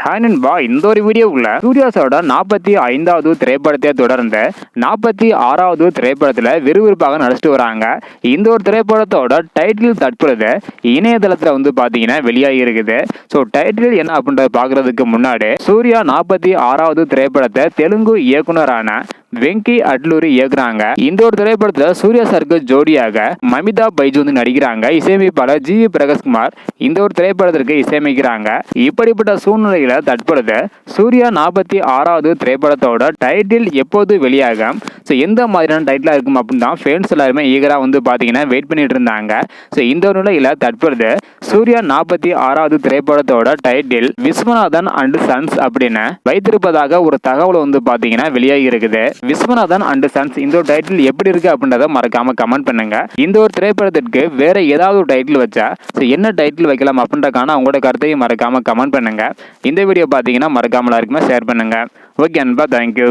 Hi நண்பா இந்த ஒரு வீடியோவுல சூர்யாஸோட நாற்பத்தி ஐந்தாவது திரைப்படத்தை தொடர்ந்து நாற்பத்தி ஆறாவது திரைப்படத்தில் விறுவிறுப்பாக நடிச்சிட்டு வராங்க இந்த ஒரு திரைப்படத்தோட டைட்டில் தற்பொழுது இணையதளத்தில் வந்து பார்த்தீங்கன்னா வெளியாகி இருக்குது ஸோ டைட்டில் என்ன அப்படின்றத பார்க்கறதுக்கு முன்னாடி சூர்யா நாற்பத்தி ஆறாவது திரைப்படத்தை தெலுங்கு இயக்குனரான வெங்கி அட்லூரி இயக்குறாங்க. இந்த ஒரு திரைப்படத்துல சூர்யா சாருக்கு ஜோடியாக மமிதா பைஜு வந்து நடிக்கிறாங்க. இசையமைப்பாளர் ஜி வி பிரகாஷ்குமார் இந்த ஒரு திரைப்படத்திற்கு இசையமைக்கிறாங்க. இப்படிப்பட்ட சூழ்நிலையில தற்பொழுது சூர்யா நாற்பத்தி ஆறாவது திரைப்படத்தோட டைட்டில் எப்போது வெளியாகும்? ஸோ எந்த மாதிரியான டைட்டிலாக இருக்கும் அப்படின்னு தான் ஃபேன்ஸ் எல்லாருமே ஈகராக வந்து பார்த்தீங்கன்னா வெயிட் பண்ணிட்டு இருந்தாங்க. ஸோ இந்த ஒரு நிலையில் தற்பொழுது சூர்யா நாற்பத்தி ஆறாவது திரைப்படத்தோட டைட்டில் விஸ்வநாதன் அண்ட் சன்ஸ் அப்படின்னு வைத்திருப்பதாக ஒரு தகவல் வந்து பார்த்தீங்கன்னா வெளியாகி இருக்குது. விஸ்வநாதன் அண்ட் சன்ஸ் இந்த ஒரு டைட்டில் எப்படி இருக்கு அப்படின்றத மறக்காம கமெண்ட் பண்ணுங்க. இந்த ஒரு திரைப்படத்திற்கு வேற ஏதாவது ஒரு டைட்டில் வச்சா ஸோ என்ன டைட்டில் வைக்கலாம் அப்படின்றக்கான உங்களோட கருத்தையும் மறக்காம கமெண்ட் பண்ணுங்க. இந்த வீடியோ பார்த்தீங்கன்னா மறக்காம இருக்குமே ஷேர் பண்ணுங்க. ஓகே அன்பா தேங்க்யூ